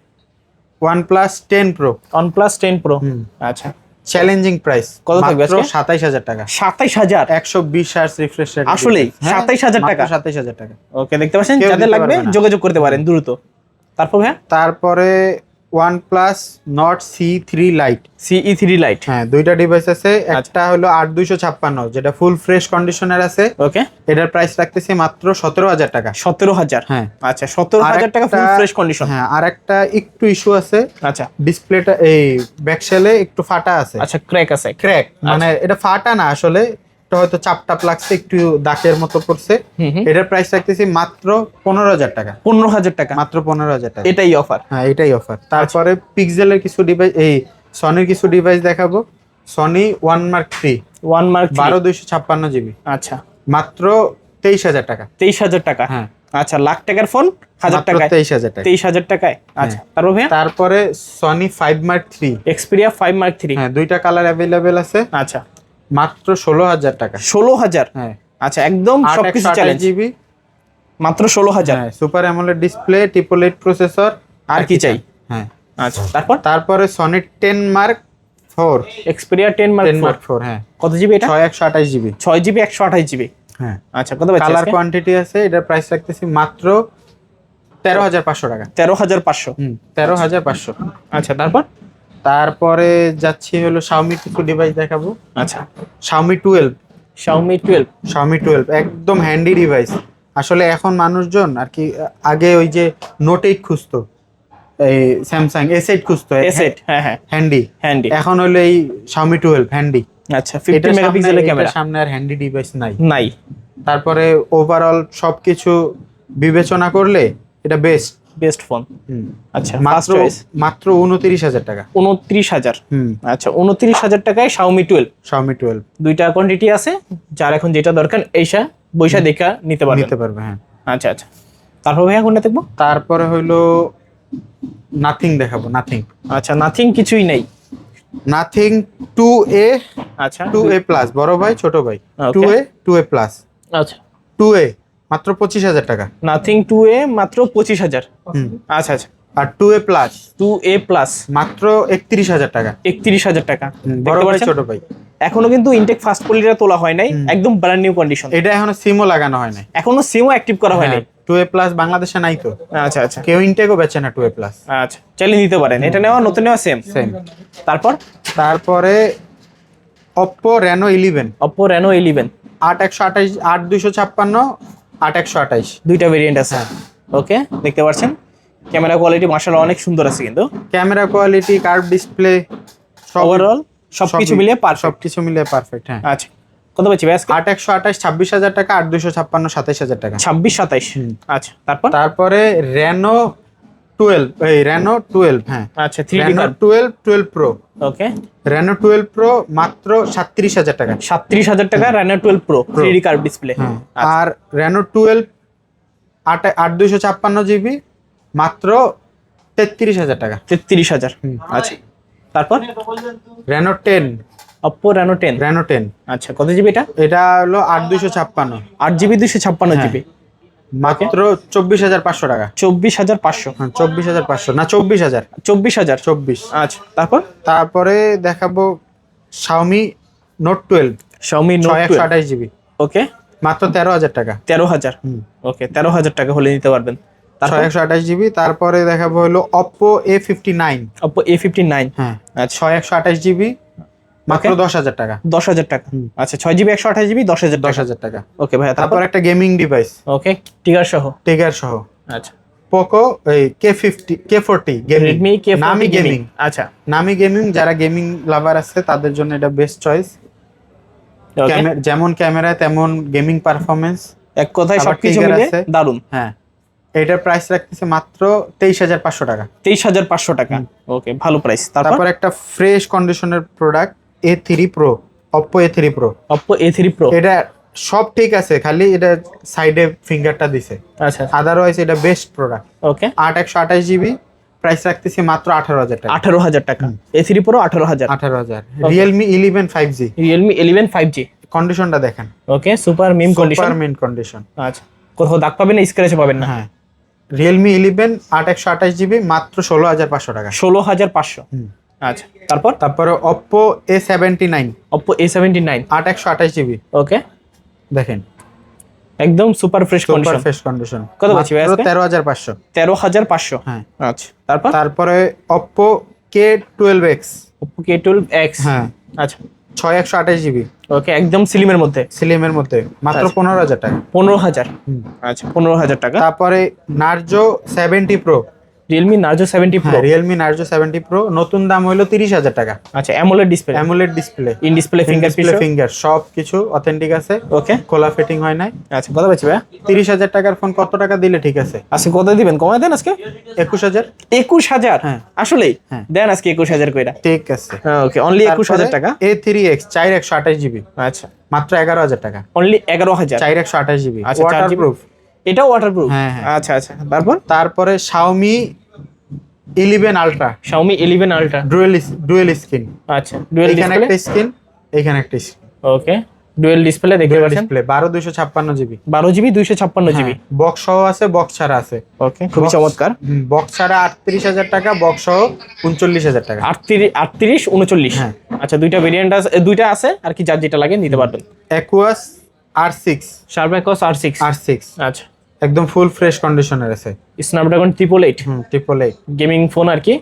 OnePlus ten pro OnePlus ten pro আচ্ছা। চ্যালেঞ্জিং প্রাইস কত থাকবে আজকে? সাতাইশ হাজার টাকা। সাতাইশ হাজার? একশো বিশ হার্স রিফ্রেশ রেট আসলেই? 27,000 টাকা? সাতাইশ হাজার টাকা। ওকে দেখতে পাচ্ছেন? যাদের লাগবে যোগাযোগ করতে পারেন দ্রুত। তারপর ভাইয়া? তারপরে OnePlus Nord C three lite CE three lite হ্যাঁ দুইটা ডিভাইস আছে। একটা হলো আট দুইশো ছাপ্পান্ন যেটা ফুল ফ্রেশ কন্ডিশনের আছে। ওকে। এটার প্রাইস রাখতেছি মাত্র সতেরো হাজার টাকা। সতেরো হাজার? হ্যাঁ। আচ্ছা সতেরো হাজার টাকা ফুল ফ্রেশ কন্ডিশন হ্যাঁ আর একটা একটু ইস্যু আছে। আচ্ছা। ডিসপ্লেটা এই ব্যাকশেলে একটু ফাটা আছে। আচ্ছা ক্র্যাক আছে। ক্র্যাক মানে এটা ফাটা না আসলে। এটা হয়তো চাপ টাপ লাগছে একটু দাকের মতো পড়ছে। হুম এটার প্রাইস রাখতেছি মাত্র পনেরো হাজার টাকা। পনেরো হাজার টাকা? মাত্র পনেরো হাজার টাকা। এটাই অফার হ্যাঁ এটাই অফার তারপরে পিক্সেলের কিছু ডিভাইস এই সনির কিছু ডিভাইস দেখাবো। Sony one mark three one mark বারো দুইশো ছাপ্পান্ন জিবি আচ্ছা। মাত্র তেইশ হাজার টাকা। তেইশ হাজার টাকা? হ্যাঁ। আচ্ছা লাখ টাকার ফোন হাজার টাকায়? তেইশ হাজার টাকা। তেইশ হাজার টাকায়? আচ্ছা তারপর ভাইয়া? তারপরে Sony five mark three Xperia five mark three হ্যাঁ দুইটা কালার অ্যাভেলেবেল আছে। আচ্ছা। মাত্র ষোলো হাজার টাকা। ষোলো হাজার? হ্যাঁ। আচ্ছা একদম সবকিছু চ্যালেঞ্জ জিবি মাত্র ষোলো হাজার? হ্যাঁ super AMOLED display triple eight processor আর কি চাই? হ্যাঁ। আচ্ছা তারপর? তারপরে Sony ten mark four Xperia ten mark ten mark four হ্যাঁ। কত জিবি এটা? ছয় একশো আঠাশ জিবি ছয় জিবি একশো আঠাশ জিবি হ্যাঁ। আচ্ছা কত কালার কোয়ান্টিটি আছে এটার প্রাইস রাখতেছি মাত্র তেরো হাজার পাঁচশো টাকা। তেরো হাজার পাঁচশো। হুম তেরো হাজার পাঁচশো। আচ্ছা তারপর? তারপরে যাচ্ছি হলো শাওমি কিছু ডিভাইস দেখাবো। আচ্ছা। Xiaomi twelve Xiaomi twelve Xiaomi twelve একদম হ্যান্ডি ডিভাইস আসলে এখন মানুষজন আর কি আগে ওই যে নোট এইট খুঁজতো। এই স্যামসাং এস এইট খুঁজতো। এস এইট হ্যাঁ হ্যাঁ। হ্যান্ডি হ্যান্ডি এখন হলো এই শাওমি টুয়েলভ হ্যান্ডি আচ্ছা ফিফটি মেগাপিক্সেলের ক্যামেরা সামনে আর হ্যান্ডি ডিভাইস নাই। নাই। তারপরে ওভারঅল সবকিছু বিবেচনা করলে এটা বেস্ট বেস্ট ফোন। আচ্ছা মাত্র মাত্র উনত্রিশ হাজার টাকা। উনত্রিশ হাজার। আচ্ছা উনত্রিশ হাজার টাকায় শাওমি টুয়েলভ শাওমি টুয়েলভ দুইটা কোয়ান্টিটি আছে যার এখন যেটা দরকার এইসা বৈশা দেখা নিতে পারবেন নিতে পারবে হ্যাঁ। আচ্ছা আচ্ছা। তারপর ভাইয়া কোনটা দেখব? তারপরে হইল নাথিং দেখাবো নাথিং আচ্ছা নাথিং কিছুই নেই। নাথিং টু এ আচ্ছা। টু এ প্লাস বড় ভাই ছোট ভাই। Two A two A plus আচ্ছা। টু এ মাত্র পঁচিশ হাজার টাকা। নাথিং টু এ মাত্র পঁচিশ হাজার। আচ্ছা আচ্ছা। আর two A plus two A plus মাত্র একত্রিশ হাজার টাকা। একত্রিশ হাজার টাকা। বড় ভাই ছোট ভাই। এখনও কিন্তু ইনটেক ফার্স্ট পলিটা তোলা হয় নাই। একদম ব্র্যান্ড নিউ কন্ডিশন এটা এখনও সিমও লাগানো হয় নাই। এখনও সিমও অ্যাক্টিভ করা হয়নি টু এ প্লাস বাংলাদেশে নাই তো। আচ্ছা আচ্ছা। কেউ ইনটেকও বেচে না টু এ প্লাস আচ্ছা চালিয়ে নিতে পারেন। এটা নেওয়া নতুন নেওয়া সেম সেম তারপর? তারপরে Oppo Reno eleven Oppo Reno eleven আট একশো আঠাইশ আট দুইশো ছাপ্পান্ন আট একশো আঠাইশ। দুইটা ভেরিয়েন্ট আছে। ওকে দেখতে পাচ্ছেন? ক্যামেরা কোয়ালিটি মার্শাল অনেক সুন্দর আছে কিন্তু। Camera quality curve display overall সবকিছু মিলিয়ে পার সবকিছু মিলিয়ে পারফেক্ট হ্যাঁ। আচ্ছা কত পাচ্ছি ব্যাস আট একশো আঠাশ ছাব্বিশ হাজার টাকা আট দুশো ছাপ্পান্ন সাতাইশ হাজার টাকা। ছাব্বিশ সাতাইশ। আচ্ছা তারপর? তারপরে রেনো টুয়েলভ এই রেনো টুয়েলভ হ্যাঁ। আচ্ছা three Reno twelve twelve pro okay Reno twelve pro মাত্র সাতত্রিশ হাজার টাকা। সাতত্রিশ হাজার টাকা Reno twelve pro three curve display আর রেনো টুয়েলভ আট আট দুইশো ছাপ্পান্ন জিবি মাত্র তেত্রিশ হাজার টাকা। তেত্রিশ হাজার। আচ্ছা। তারপর? Reno ten Oppo Reno ten Reno ten আচ্ছা কত জিবি এটা? এটা হলো আট দুইশো ছাপ্পান্ন। আট জিবি দুশো ছাপ্পান্ন। জিবি মাত্র চব্বিশ হাজার পাঁচশো টাকা। চব্বিশ হাজার পাঁচশো। হ্যাঁ চব্বিশ হাজার পাঁচশো। না চব্বিশ হাজার। চব্বিশ হাজার। চব্বিশ। আচ্ছা তারপর? তারপরে দেখাবো Xiaomi note twelve Xiaomi note একশো আঠাশ জিবি। ওকে। মাত্র তেরো হাজার টাকা। তেরো হাজার। হুম। ওকে তেরো হাজার টাকা হলে নিতে পারবেন। ছয় একশো আঠাশ জিবি। তারপরে দেখাবো হলো Oppo A fifty nine Oppo A fifty nine হ্যাঁ। আচ্ছা। ছয় একশো আঠাশ জিবি। মাত্র দশ হাজার টাকা। দশ হাজার টাকা। আচ্ছা ছয় জিবি একশো আঠাশ জিবি দশ হাজার দশ হাজার টাকা। ওকে ভাইয়া তারপর? একটা গেমিং ডিভাইস ওকে টিগার সহ? টেগার সহ। আচ্ছা। পোকো এই K fifty K forty gaming নামি গেমিং আচ্ছা। নামি গেমিং যারা গেমিং লাভার আছে তাদের জন্য এটা বেস্ট চয়েস যেমন ক্যামেরা তেমন গেমিং পারফরমেন্স এক কথায় সবকিছু মিলে আছে। দারুণ হ্যাঁ। এটার প্রাইস রাখতেছে মাত্র তেইশ হাজার পাঁচশো টাকা। তেইশ হাজার পাঁচশো টাকা। ওকে ভালো প্রাইস তারপর? একটা ফ্রেশ কন্ডিশনের product A three pro Oppo A three pro Oppo A three pro এটা সব ঠিক আছে খালি এটা সাইডে ফিঙ্গারটা দিছে। আচ্ছা। আদারওয়াইজ এটা বেস্ট প্রোডাক্ট ওকে আট একশো আঠাশ জিবি প্রাইস রাখতেছি মাত্র আঠারো হাজার টাকা। আঠারো হাজার টাকা। এ থ্রি প্রো আঠারো হাজার। আঠারো হাজার। Realme eleven five G Realme eleven five G কন্ডিশনটা দেখেন। ওকে সুপার মিম কন্ডিশন সুপার মেন কন্ডিশন আচ্ছা। কোথাও দাগ পাবেন না স্ক্র্যাচ পাবেন না। হ্যাঁ। রিয়েলমি ইলেভেন আট একশো আঠাশ জিবি মাত্র ষোলো হাজার পাঁচশো টাকা। ষোলো হাজার পাঁচশো। হুম। আচ্ছা। তারপর? তারপরে Oppo A seventy nine Oppo A seventy nine আট একশো আঠাশ জিবি ওকে দেখেন। একদম super fresh condition fresh condition কত পাচ্ছি ভাই আজকে? তেরো হাজার পাঁচশো। তেরো হাজার পাঁচশো। হ্যাঁ। আচ্ছা। তারপর? তারপরে Oppo K twelve X Oppo K twelve X হ্যাঁ। আচ্ছা। ছয় একশো আঠাশ জিবি ওকে একদম স্লিমের মধ্যে। সিলিমের মধ্যে। মাত্র আচ্ছা। পনেরো হাজার টাকা। পনেরো হাজার। হুম। আচ্ছা পনেরো হাজার টাকা। তারপরে Narzo seventy pro Realme Narzo seventy pro হ্যাঁ রিয়েলমি নার্জো সেভেন্টি প্রো নতুন দাম হলো তিরিশ হাজার টাকা। আচ্ছা AMOLED display AMOLED display in display finger display finger সব কিছু অথেন্টিক আছে। ওকে খোলা ফিটিং হয় নাই। আচ্ছা কত পাচ্ছি ভাইয়া? তিরিশ হাজার টাকার ফোন কত টাকা দিলে ঠিক আছে? আজকে কত দিবেন? কমায় দেন আজকে? একুশ হাজার। একুশ হাজার? হ্যাঁ। আসলেই? হ্যাঁ। দেন আজকে একুশ হাজার কইরা। ঠিক আছে। ওকে অনলি একুশ হাজার টাকা? এ থ্রি এক্স চার একশো আঠাশ জিবি। আচ্ছা। মাত্র এগারো হাজার টাকা। অনলি এগারো হাজার? চার একশো আঠাশ জিবি। আচ্ছা, ওয়াটার প্রুফ এটাও ওয়াটারপ্রুফ হ্যাঁ, হ্যাঁ। আচ্ছা আচ্ছা। তারপর? তারপরে Xiaomi eleven ultra. Xiaomi 11 Ultra dual dual screen আচ্ছা ডুয়েল এখানে একটা স্ক্রিন এখানে একটা স্ক্রিন ওকে ডুয়েল ডিসপ্লে দেখতে পাচ্ছেন? ডিসপ্লে বারো দুশো ছাপ্পান্ন জিবি। বারো জিবি দুইশো ছাপ্পান্ন জিবি। বক্স সহ আছে বক্স ছাড়া আছে। ওকে খুবই Box- চমৎকার। বক্স ছাড়া আটত্রিশ হাজার টাকা বক্স সহ উনচল্লিশ হাজার টাকা। আটত্রিশ আটত্রিশ উনচল্লিশ। হ্যাঁ। আচ্ছা দুইটা ভেরিয়েন্ট আছে দুইটা আছে আর কি যার যেটা লাগে নিতে পারবেন। অ্যাকুয়াস আর সিক্স শার্পেকস আর সিক্স আর সিক্স আচ্ছা। একদম ফুল ফ্রেশ কন্ডিশনের আছে Snapdragon triple eight triple eight gaming phone আর কি?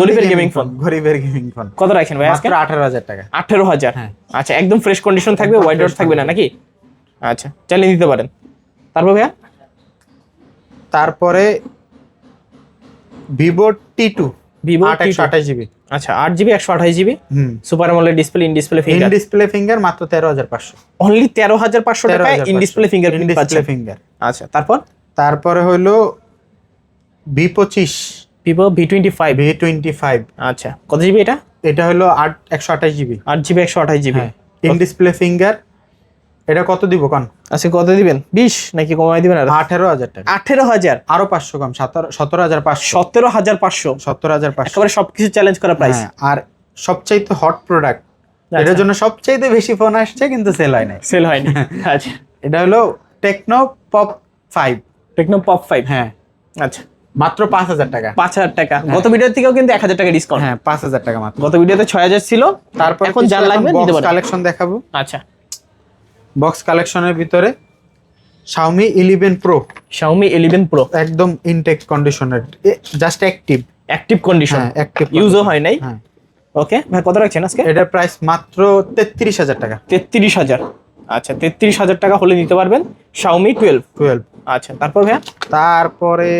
গরিবের গেমিং ফোন গরিবের গেমিং ফোন কত রাখেন ভাই আজকে? আঠারো হাজার টাকা। আঠেরো হাজার? হ্যাঁ। আচ্ছা একদম ফ্রেশ কন্ডিশন থাকবে হোয়াইট ডট থাকবে না নাকি? আচ্ছা চালিয়ে দিতে পারেন। তারপর ভাইয়া? তারপরে ভিভো টি টু ভিভো একশো আঠাশ জিবি। আচ্ছা আট জিবি একশো আঠাশ GB. Hmm. Super AMOLED display in display in finger display finger মাত্র তেরো হাজার পাঁচশো। অনলি তেরো হাজার পাঁচশো টাকায় in display fingerprint display finger আচ্ছা তারপর? তারপরে হলো ভি পঁচিশ। Vivo V twenty five. V twenty five. আচ্ছা কত জিবি এটা? এটা হলো আট একশো আঠাশ জিবি। আট জিবি একশো আঠাশ জিবি। হ্যাঁ ইন ডিসপ্লে ফিঙ্গার। এটা কত দিব কন? আচ্ছা কত দিবেন? বিশ নাকি কমাই দিবেন আর? আঠেরো হাজার টাকা। আঠেরো হাজার? আরও পাঁচশো কম সতেরো সতেরো হাজার পাঁচশো। সতেরো হাজার পাঁচশো? সত্তর হাজার পাঁচশো। একেবারে সবকিছু চ্যালেঞ্জ করা প্রাইস হ্যাঁ, আর সবচাইতে হট প্রোডাক্ট আচ্ছা। এটার জন্য সবচাইতে বেশি ফোন আসছে কিন্তু সেল হয় নাই। সেল হয়নি। আচ্ছা। এটা হলো Tecno pop five Tecno pop five হ্যাঁ। আচ্ছা। মাত্র পাঁচ হাজার টাকা। পাঁচ হাজার টাকা গত ভিডিও থেকেও কিন্তু এক হাজার টাকা ডিসকাউন্ট হ্যাঁ পাঁচ হাজার টাকা মাত্র। গত ভিডিওতে ছয় হাজার ছিল তারপর এখন যার লাগবে নিতে পারেন কালেকশন দেখাবো। আচ্ছা। বক্স কালেকশনের ভিতরে Xiaomi 11 Pro Xiaomi 11 Pro একদম ইনটেক কন্ডিশনের জাস্ট অ্যাক্টিভ অ্যাক্টিভ কন্ডিশন হ্যাঁ অ্যাক্টিভ ইউজও হয় নাই। হ্যাঁ। ওকে ভাই কত রাখছেন আজকে? এটার প্রাইস মাত্র তেত্রিশ হাজার টাকা। তেত্রিশ হাজার। আচ্ছা তেত্রিশ হাজার টাকা হলে নিতে পারবেন Xiaomi টুয়েলভ টুয়েলভ আচ্ছা তারপর ভাইয়া? তারপরে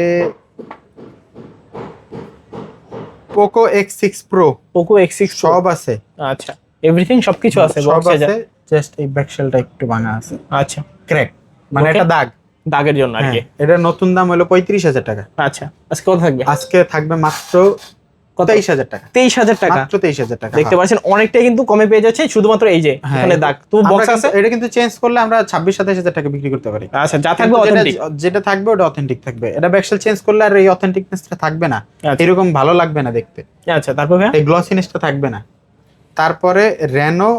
Poco X six pro Poco X six সব আছে। আচ্ছা এভরিথিং সবকিছু আছে সব আছে জাস্ট এই ব্যাকশেলটা একটু ভাঙা আছে। আচ্ছা। ক্র্যাক মানে. এটা দাগ। দাগের জন্য আর কি। হ্যাঁ এটা নতুন দাম হলো পঁয়ত্রিশ হাজার টাকা। আচ্ছা আজকে কত থাকবে? আজকে থাকবে মাত্র কত? তেইশ হাজার টাকা। তেইশ হাজার টাকা। মাত্র তেইশ হাজার টাকা দেখতে হ্যাঁ। পাচ্ছেন অনেকটাই কিন্তু কমে পেয়ে যাচ্ছে শুধুমাত্র এই যে হ্যাঁ, এখানে দাগ। তো বক্স আছে? এটা কিন্তু চেঞ্জ করলে আমরা ছাব্বিশ সাতাশ হাজার টাকা বিক্রি করতে পারি। আচ্ছা যা থাকবে অথেন্টিক যেটা থাকবে ওটা অথেন্টিক থাকবে। এটা চেঞ্জ করলে আর এই অথেন্টিকনেসটা থাকবে না। আচ্ছা। এরকম ভালো লাগবে না দেখতে। আচ্ছা তারপর ভাইয়া? এই গ্লসিনেসটা থাকবে না। তারপরে Reno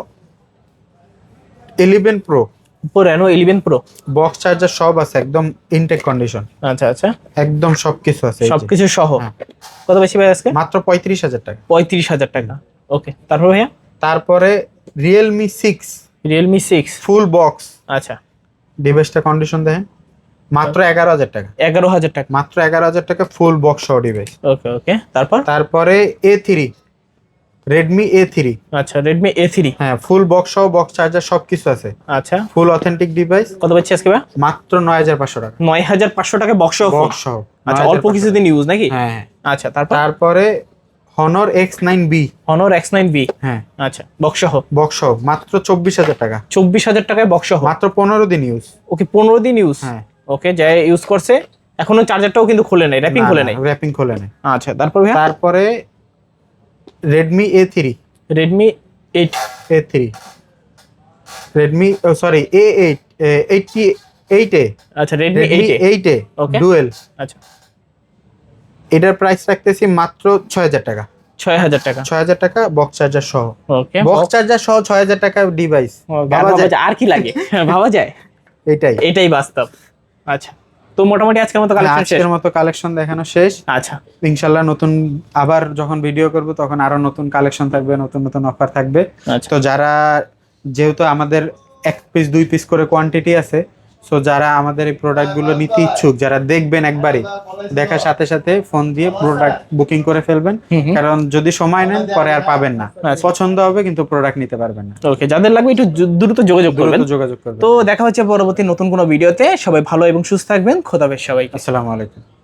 eleven pro Oppo Reno 11 Pro? Box charger সব আছে একদম ইনটেক কন্ডিশন আচ্ছা আচ্ছা। একদম সবকিছু আছে। সবকিছু সহ? হ্যাঁ। কত বেশি ভাই আজকে? মাত্র পঁয়ত্রিশ হাজার টাকা। পঁয়ত্রিশ হাজার টাকা। ওকে তারপর ভাইয়া? তারপরে Realme six Realme six full box আচ্ছা। ডিভাইসটা কন্ডিশন দেখেন। মাত্র এগারো হাজার টাকা। এগারো হাজার টাকা। মাত্র এগারো হাজার টাকা ফুল বক্স সহ ডিভাইস ওকে ওকে। তারপর? তারপরে A three Redmi A three আচ্ছা রেডমি এ থ্রি হ্যাঁ ফুল বক্স সহ বক্স চার্জার সবকিছু আছে। আচ্ছা। ফুল অথেন্টিক ডিভাইস কত পাচ্ছি আজকে মাত্র নয় হাজার পাঁচশো টাকা। নয় হাজার পাঁচশো টাকা বক্স বক্স সহ। আচ্ছা অল্প কিছুদিন ইউজ নাকি? হ্যাঁ। আচ্ছা তারপর? তারপরে Honor X nine B Honor X nine B হ্যাঁ। আচ্ছা বক্স সহ? বক্স সহ মাত্র চব্বিশ হাজার টাকা। চব্বিশ হাজার টাকায় বক্স সহ? মাত্র পনেরো দিন ইউজ ওকে পনেরো দিন ইউজ হ্যাঁ। ওকে যাই ইউজ করছে। এখনও চার্জারটাও কিন্তু খুলে নাই র্যাপিং খুলে নাই? র্যাপিং খোলে নেই। আচ্ছা তারপর তারপরে Redmi A three Redmi eight A three Redmi sorry A eight eighty eight A আচ্ছা Redmi eight A Okay. Dual আচ্ছা। এটার প্রাইস রাখতেছি মাত্র ছয় হাজার টাকা। ছয় হাজার টাকা। ছয় হাজার টাকা বক্স চার্জার সহ। বক্স চার্জার সহ ছয় হাজার টাকা ডিভাইস আর কি লাগে? হ্যাঁ, ভাবা যায়? এটাই। এটাই বাস্তব। আচ্ছা। তো মোটামুটি আজকের মতো কালেকশন শেষ আজকের মতো কালেকশন দেখানো শেষ। আচ্ছা। ইনশাআল্লাহ নতুন আবার যখন ভিডিও করব তখন আরও নতুন কালেকশন থাকবে নতুন নতুন অফার থাকবে। আচ্ছা। তো যারা যেহেতু আমাদের এক পিস দুই পিস করে কোয়ান্টিটি আছে সো যারা আমাদের এই প্রোডাক্টগুলো নিতে ইচ্ছুক যারা দেখবেন একবারে দেখার সাথে সাথে ফোন দিয়ে প্রোডাক্ট বুকিং করে ফেলবেন। কারণ যদি সময় নেন পরে আর পাবেন না। পছন্দ হবে কিন্তু প্রোডাক্ট নিতে পারবেন না। ওকে যাদের লাগবে একটু দ্রুত যোগাযোগ করবেন। যোগাযোগ করবেন। তো দেখা হচ্ছে পরবর্তী নতুন কোনো ভিডিওতে সবাই ভালো এবং সুস্থ থাকবেন। খোদাবেশ সবাই আসসালামু আলাইকুম।